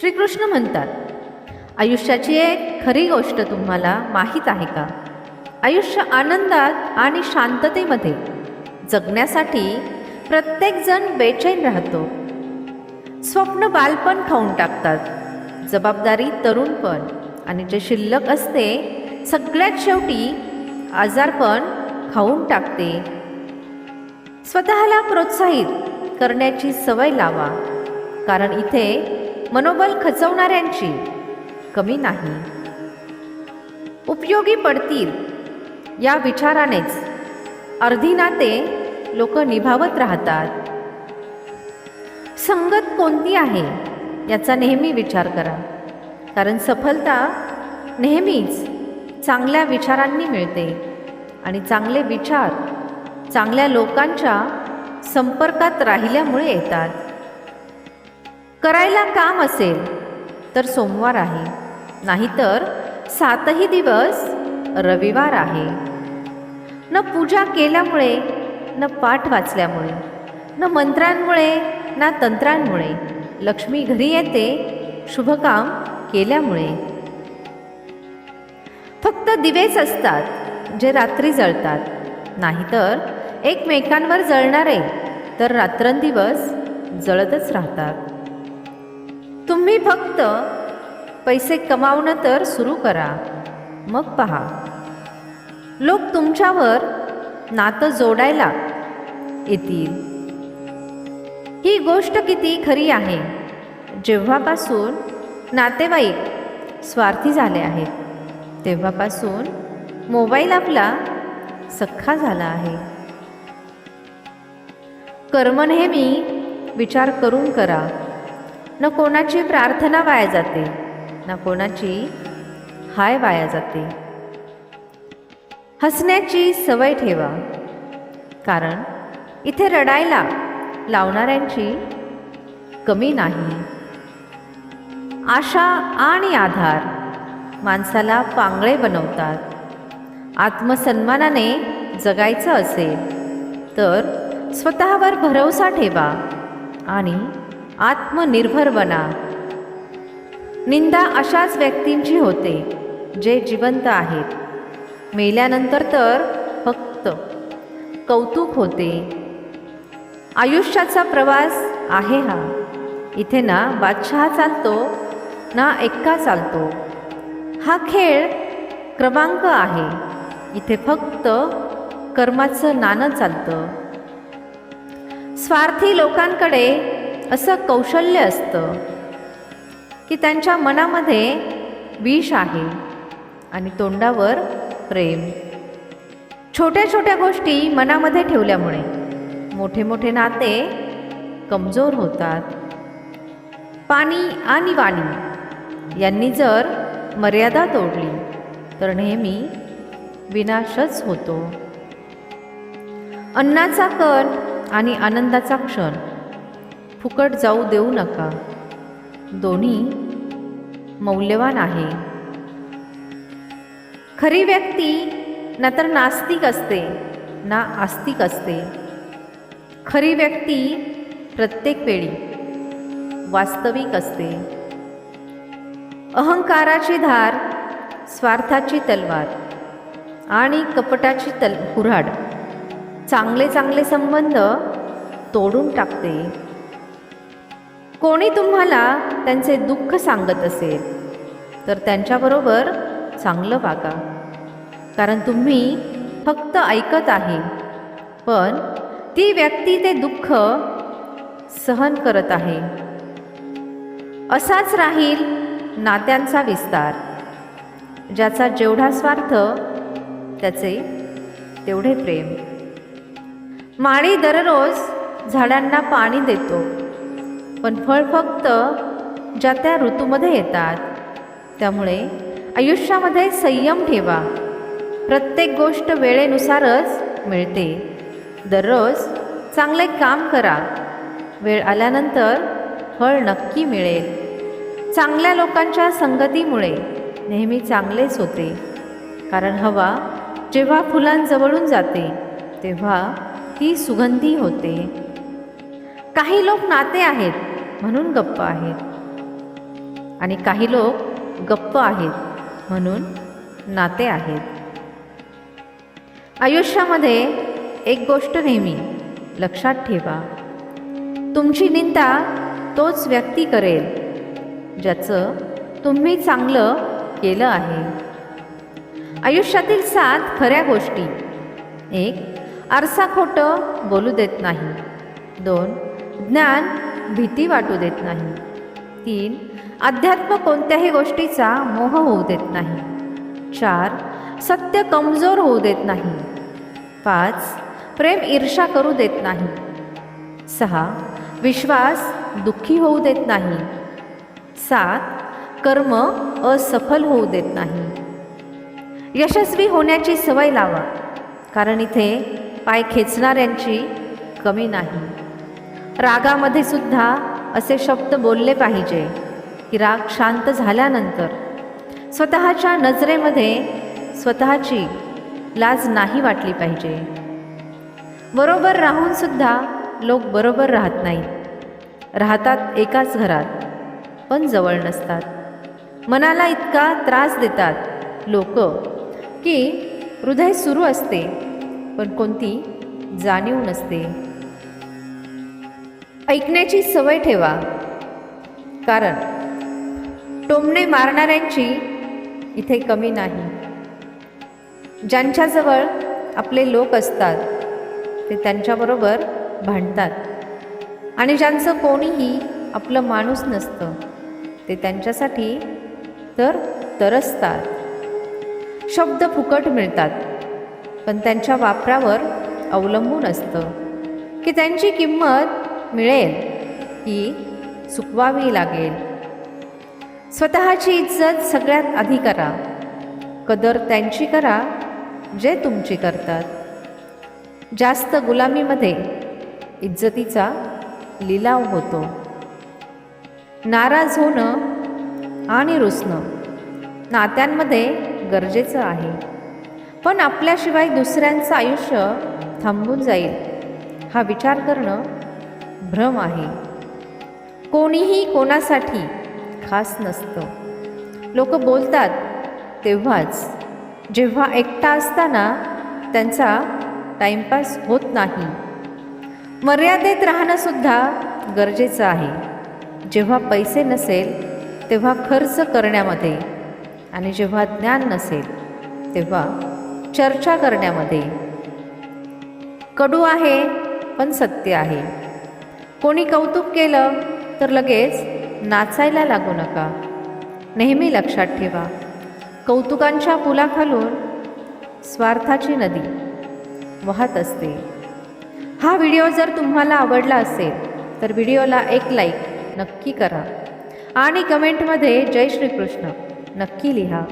श्रीकृष्ण म्हणतात आयुष्याची एक खरी गोष्ट तुम्हाला माहीत आहे का? आयुष्य आनंदात आणि शांततेमध्ये जगण्यासाठी प्रत्येकजण बेचैन राहतो. स्वप्न बालपण खाऊन टाकतात जबाबदारी तरुणपण आणि जे शिल्लक असते सगळ्यात शेवटी आजारपण खाऊन टाकते. स्वतःला प्रोत्साहित करण्याची सवय लावा कारण इथे मनोबल खचवणाऱ्यांची कमी नाही. उपयोगी पडतील या विचारानेच अर्धी नाते लोक निभावत राहतात. संगत कोणती आहे याचा नेहमी विचार करा. कारण सफलता नेहमीच चांगल्या विचारांनी मिळते आणि चांगले विचार चांगल्या लोकांच्या संपर्कात राहिल्यामुळे येतात. करायला काम असेल तर सोमवार आहे. नाहीतर सातही दिवस रविवार आहे. न पूजा केल्यामुळे न पाठ वाचल्यामुळे न मंत्रांमुळे ना तंत्रांमुळे लक्ष्मी घरी येते शुभकाम केल्यामुळे. फक्त दिवेच असतात जे रात्री जळतात. नाहीतर एकमेकांवर जळणारे तर रात्रंदिवस जळतच राहतात. तुम्ही फक्त पैसे कमावणं तर सुरू करा. मग पहा. लोक तुमच्यावर नातं जोडायला येतील. ही गोष्ट किती खरी आहे. जेव्हापासून नातेवाईक स्वार्थी झाले आहेत तेव्हापासून मोबाईल आपला सख्खा झाला आहे. कर्म नेहमी विचार करून करा. न कोणाची प्रार्थना वाया जाते ना कोणाची हाय वाया जाते. हसण्याची सवय ठेवा कारण इथे रडायला लावणाऱ्यांची कमी नाही. आशा आणि आधार माणसाला पांगळे बनवतात. आत्मसन्मानाने जगायचं असेल तर स्वतःवर भरवसा ठेवा आणि आत्मनिर्भर बना निंदा अशाच व्यक्तींची होते जे जिवंत आहेत. मेल्यानंतर तर फक्त कौतुक होते. आयुष्याचा प्रवास आहे हा. इथे ना बादशहा चालतो ना एक्का चालतो. हा खेळ क्रमांक आहे. इथे फक्त कर्माचं नाणं चालतं. स्वार्थी लोकांकडे असं कौशल्य असतं की त्यांच्या मनामध्ये विष आहे आणि तोंडावर प्रेम. छोट्या छोट्या गोष्टी मनामध्ये ठेवल्यामुळे मोठे मोठे नाते कमजोर होतात. पाणी आणि वाणी यांनी जर मर्यादा तोडली तर नेहमी विनाशच होतो. अन्नाचा कण आणि आनंदाचा क्षण फुकट जाऊ देऊ नका. दोन्ही मौल्यवान आहे. खरी व्यक्ती ना तर नास्तिक असते ना आस्तिक असते. खरी व्यक्ती प्रत्येक वेळी वास्तविक असते. अहंकाराची धार स्वार्थाची तलवार आणि कपटाची तल कुऱ्हाड चांगले चांगले संबंध तोडून टाकते. कोणी तुम्हाला त्यांचे दुःख सांगत असेल तर त्यांच्याबरोबर चांगलं वागा. कारण तुम्ही फक्त ऐकत आहे पण ती व्यक्ती ते दुःख सहन करत आहे. असाच राहील नात्यांचा विस्तार ज्याचा जेवढा स्वार्थ त्याचे तेवढे प्रेम. माळी दररोज झाडांना पाणी देतो. पण फळ फक्त ज्या त्या ऋतूमध्ये येतात. त्यामुळे आयुष्यामध्ये संयम ठेवा. प्रत्येक गोष्ट वेळेनुसारच मिळते. दररोज चांगले काम करा. वेळ आल्यानंतर फळ नक्की मिळेल. चांगल्या लोकांच्या संगतीमुळे नेहमी चांगलेच होते. कारण हवा जेव्हा फुलांजवळून जाते तेव्हा ती सुगंधी होते. काही लोक नाते आहेत म्हणून गप्प आहेत. आणि काही लोक गप्प आहेत म्हणून नाते आहेत. आयुष्यामध्ये एक गोष्ट नेहमी लक्षात ठेवा. तुमची निंदा तोच व्यक्ती करेल ज्याचं तुम्ही चांगलं केलं आहे. आयुष्यातील सात खऱ्या गोष्टी. एक आरसा खोटं बोलू देत नाही. दोन ज्ञान भीती वाटू देत नाही. तीन अध्यात्म कोणत्याही गोष्टीचा मोह होऊ देत नाही. चार सत्य कमजोर होऊ देत नाही. पाच प्रेम ईर्षा करू देत नाही. सहा विश्वास दुःखी होऊ देत नाही. सात कर्म असफल होऊ देत नाही. यशस्वी होण्याची सवय लावा कारण इथे पाय खेचणाऱ्यांची कमी नाही. रागामध्ये सुद्धा असे शब्द बोलले पाहिजे. की राग शांत झाल्यानंतर स्वतःच्या नजरेमध्ये स्वतःची लाज नाही वाटली पाहिजे. बरोबर राहूनसुद्धा लोक बरोबर राहत नाहीत राहतात एकाच घरात पण जवळ नसतात. मनाला इतका त्रास देतात लोक की हृदय सुरू असते पण कोणती जाणीव नसते. ऐकण्याची सवय ठेवा. कारण टोमणे मारणाऱ्यांची इथे कमी नाही. ज्यांच्याजवळ आपले लोक असतात ते त्यांच्याबरोबर भांडतात. आणि ज्यांचं कोणीही आपलं माणूस नसतं ते त्यांच्यासाठी तर तरसतात. शब्द फुकट मिळतात पण त्यांच्या वापरावर अवलंबून असतं. की त्यांची किंमत मिळेल की चुकवावी लागेल. स्वतःची इज्जत सगळ्यात आधी करा. कदर त्यांची करा जे तुमची करतात. जास्त गुलामीमध्ये इज्जतीचा लिलाव होतो. नाराज होणं आणि रुसणं नात्यांमध्ये गरजेचं आहे. पण आपल्याशिवाय दुसऱ्यांचं आयुष्य थांबून जाईल हा विचार करणं भ्रम आहे. कोणीही कोणासाठी खास नसतं. लोक बोलतात तेव्हाच. जेव्हा एकटा असताना त्यांचा टाईमपास होत नाही. मर्यादेत राहणंसुद्धा गरजेचं आहे. जेव्हा पैसे नसेल तेव्हा खर्च करण्यामध्ये आणि जेव्हा ज्ञान नसेल तेव्हा चर्चा करण्यामध्ये. कडू आहे पण सत्य आहे. कोणी कौतुक केलं तर लगेच नाचायला लागू नका. नेहमी लक्षात ठेवा कौतुकांच्या पुलाखालून स्वार्थाची नदी वाहत असते. हा व्हिडिओ जर तुम्हाला आवडला असेल तर व्हिडिओला एक लाईक नक्की करा आणि कमेंटमध्ये जय श्रीकृष्ण नक्की लिहा.